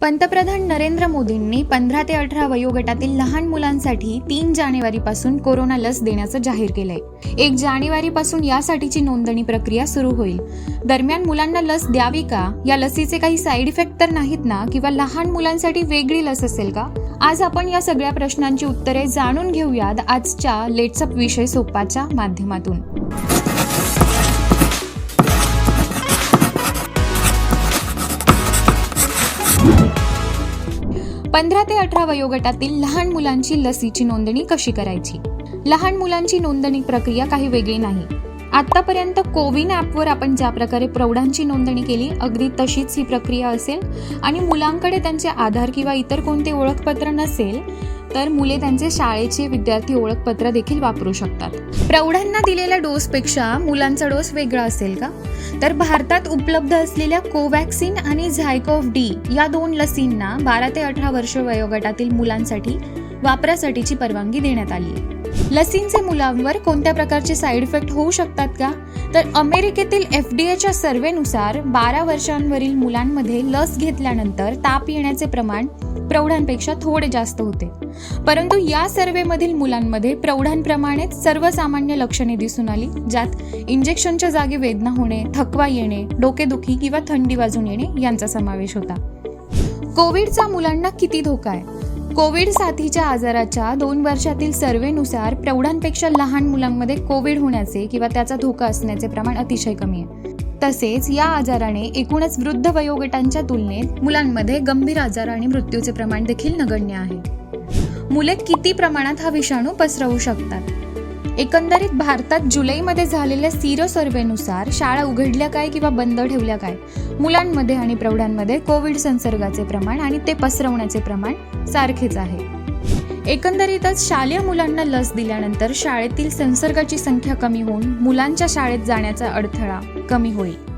पंतप्रधान नरेंद्र मोदींनी पंधरा ते अठरा वयोगटातील लहान मुलांसाठी तीन जानेवारीपासून कोरोना लस देण्याचं जाहीर केलंय. एक जानेवारीपासून यासाठीची नोंदणी प्रक्रिया सुरू होईल. दरम्यान मुलांना लस द्यावी का? या लसीचे काही साईड इफेक्ट तर नाहीत ना? किंवा लहान मुलांसाठी वेगळी लस असेल का? आज आपण या सगळ्या प्रश्नांची उत्तरे जाणून घेऊयात आजच्या लेट्सअप विषय सोपाच्या माध्यमातून. पंधरा ते अठरा वयोगटातील लहान मुलांची लसीची नोंदणी कशी करायची? लहान मुलांची नोंदणी प्रक्रिया काही वेगळी नाही. आतापर्यंत कोविन ॲपवर आपण ज्या प्रकारे प्रौढांची नोंदणी केली अगदी तशीच ही प्रक्रिया असेल आणि मुलांकडे त्यांचे आधार किंवा इतर कोणते ओळखपत्र नसेल तर मुले त्यांचे शाळेचे विद्यार्थी ओळखपत्र देखील वापरू शकतात. प्रौढांना दिलेल्या डोसपेक्षा मुलांचा डोस वेगळा असेल का? तर भारतात उपलब्ध असलेल्या कोवॅक्सिन आणि झायकोव्ह डी या दोन लसींना बारा ते अठरा वर्ष वयोगटातील मुलांसाठी वापरासाठीची परवानगी देण्यात आली. आहे लसींचे मुलांवर कोणत्या प्रकारचे साईड इफेक्ट होऊ शकतात का? तर अमेरिकेतील एफ डी एच्या सर्वेनुसार बारा वर्षांवरील मुलांमध्ये लस घेतल्यानंतर ताप येण्याचे प्रमाण प्रौढांपेक्षा थोडे जास्त होते. परंतु या सर्वेमधील मुलांमध्ये प्रौढांप्रमाणेच सर्वसामान्य लक्षणे दिसून आली ज्यात इंजेक्शनच्या जागी वेदना होणे थकवा येणे डोकेदुखी किंवा थंडी वाजून येणे यांचा समावेश होता. कोविडचा मुलांना किती धोका आहे? कोविड साथीच्या आजाराच्या दोन वर्षातील सर्वेनुसार प्रौढांपेक्षा लहान मुलांमध्ये कोविड होण्याचे किंवा त्याचा धोका असण्याचे प्रमाण अतिशय कमी आहे. तसेच या आजाराने एकूणच वृद्ध वयोगटांच्या तुलनेत मुलांमध्ये गंभीर आजार आणि मृत्यूचे प्रमाण देखील नगण्य आहे. मुले किती प्रमाणात हा विषाणू पसरवू शकतात? एकंदरीत भारतात जुलैमध्ये झालेल्या सिरो सर्वेनुसार शाळा उघडल्या काय किंवा बंद ठेवल्या काय? मुलांमध्ये आणि प्रौढांमध्ये कोविड संसर्गाचे प्रमाण आणि ते पसरवण्याचे प्रमाण सारखेच आहे. एकंदरीतच शालेय मुलांना लस दिल्यानंतर शाळेतील संसर्गाची संख्या कमी होऊन मुलांच्या शाळेत जाण्याचा अडथळा कमी होईल.